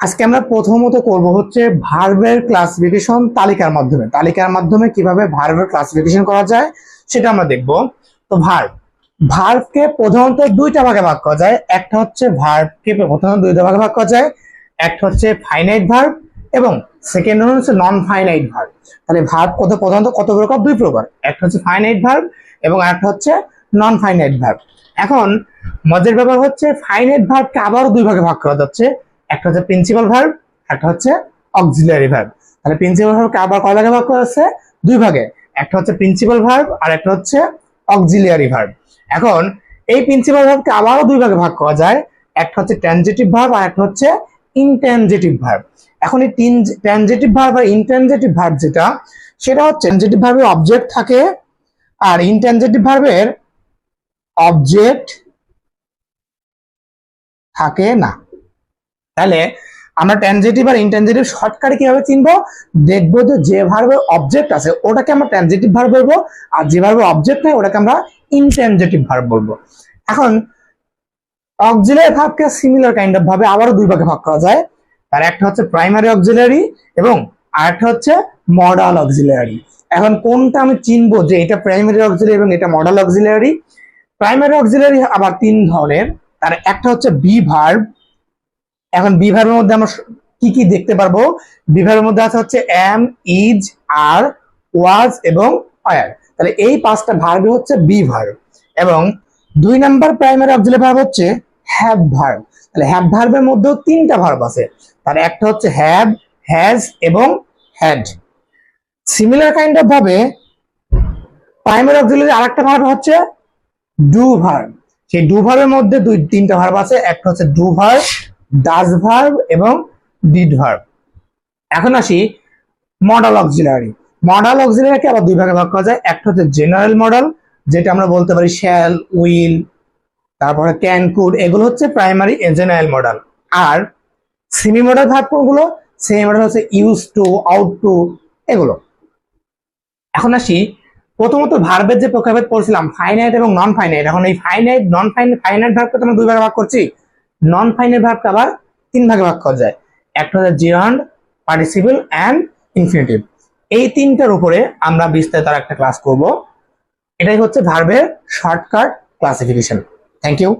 আজকে আমরা প্রথমত করব হচ্ছে ভার্বের ক্লাসিফিকেশন তালিকার মাধ্যমে। তালিকার মাধ্যমে কীভাবে ভার্বের ক্লাসিফিকেশন করা যায় সেটা আমরা দেখব। তো ভার্ব ভার্বকে প্রধানত দুইটা ভাগে ভাগ করা যায়। একটা হচ্ছে ভার্বকে প্রধানত দুইটা ভাগে ভাগ করা যায়। একটা হচ্ছে ফাইনাইট ভার্ব এবং সেকেন্ড হচ্ছে নন ফাইনাইট ভার্ব তাহলে ভার্ব কত প্রধানত কত প্রকার? দুই প্রকার। একটা হচ্ছে ফাইনাইট ভার্ব এবং আরেকটা হচ্ছে নন ফাইনাইট ভার্ব এখন মজার ব্যাপার হচ্ছে ফাইনাইট ভার্বকে আবারও দুই ভাগে ভাগ করা যাচ্ছে। একটা হচ্ছে প্রিন্সিপাল ভার্ব একটা হচ্ছে অক্সিলারি ভার্ব তাহলে প্রিন্সিপাল ভার্বকে আবার কয় ভাগে ভাগ করা আছে দুই ভাগে। একটা হচ্ছে প্রিন্সিপাল ভার্ব আর একটা হচ্ছে অক্সিলিয়ারি ভার্ব এখন এই প্রিন্সিপাল ভার্বকে আবারও দুই ভাগে ভাগ করা যায়। একটা হচ্ছে ট্রানজিটিভ ভার্ব আর একটা হচ্ছে ইনট্রানজিটিভ ভার্ব এখন এই তিন ট্রানজিটিভ ভার্ব আর ইনট্রানজিটিভ ভার্ব যেটা, সেটা হচ্ছে ট্রানজিটিভ ভার্বের অবজেক্ট থাকে আর ইনট্রানজিটিভ ভার্বের অবজেক্ট থাকে না। তাহলে আমরা ট্রানজিটিভ আর ইনট্রানজিটিভ শর্টকাটে কীভাবে চিনবো? দেখব যে যে ভার্বের অবজেক্ট আছে, ওটাকে আমরা ট্রানজিটিভ ভার্ব বলব, আর যে ভার্বের অবজেক্ট নাই, ওটাকে আমরা ইনট্রানজিটিভ ভার্ব বলব। এখন অক্সিলারি ভার্বকে সিমিলার কাইন্ড অফ ভাবে আবারও দুই ভাগে ভাগ করা যায়। তার একটা হচ্ছে প্রাইমারি অক্সিলারি এবং আরেকটা হচ্ছে মডাল অক্সিলারি এখন কোনটা আমি চিনবো যে এটা প্রাইমারি অক্সিলারি এবং এটা মডাল অক্সিলারি প্রাইমারি অক্সিলারি আবার তিন ধরনের। তার একটা হচ্ছে বি ভার্ব এখন বি ভার্বের মধ্যে আমরা কি কি দেখতে পারব? বি ভার্বের মধ্যে আছে হচ্ছে এম ইজ আর ওয়াজ এবং অয়ার তাহলে এই পাঁচটা ভার্ব হচ্ছে বি এবং দুই নাম্বার প্রাইমারি অক্সিলারি ভার্ব হচ্ছে হ্যাভ ভার্ব তাহলে হ্যাভ ভার্বের মধ্যেও তিনটা ভার্ব আছে। তার একটা হচ্ছে হ্যাভ হ্যাজ এবং হ্যাড সিমিলার কাইন্ড অফ ভাবে প্রাইমারি অক্সিলারি আরেকটা ভার্ব হচ্ছে ডু ভার্ব সেই ডু ভার্বের মধ্যে দুই, তিনটা ভার্ব আছে। একটা হচ্ছে ডু ভার্ব ডাজ ভার্ব এবং ডিড ভার্ব এখন আসি মডাল অক্সিলারি মডাল অক্সিলারিকে আবার দুই ভাগে ভাগ করা যায়। একটা হচ্ছে জেনারেল মডেল যেটা আমরা বলতে পারি শ্যাল উইল তারপরে ক্যান কুড এগুলো হচ্ছে প্রাইমারি জেনারেল মডেল আর সেমি মডেল ভার্ব কোনগুলো? সেমি মডেল হচ্ছে ইউজ টু আউট টু এগুলো। এখন আসি প্রথমত ভার্বের যে প্রকারভেদ পড়ছিলাম ফাইনাইট এবং নন ফাইনাইট এখন এই ফাইনাইট নন ফাইনাইট ফাইনাইট ভার্বকে আমরা দুই ভাগে ভাগ করছি। নন ফাইনের ভার্বকে আবার তিন ভাগে ভাগ করা যায়। একটা হচ্ছে জিরান্ড পার্টিসিপল অ্যান্ড ইনফিনিটিভ এই তিনটার উপরে আমরা বিস্তারিত আর একটা ক্লাস করব। এটাই হচ্ছে ভার্বের শর্টকাট ক্লাসিফিকেশন থ্যাংক ইউ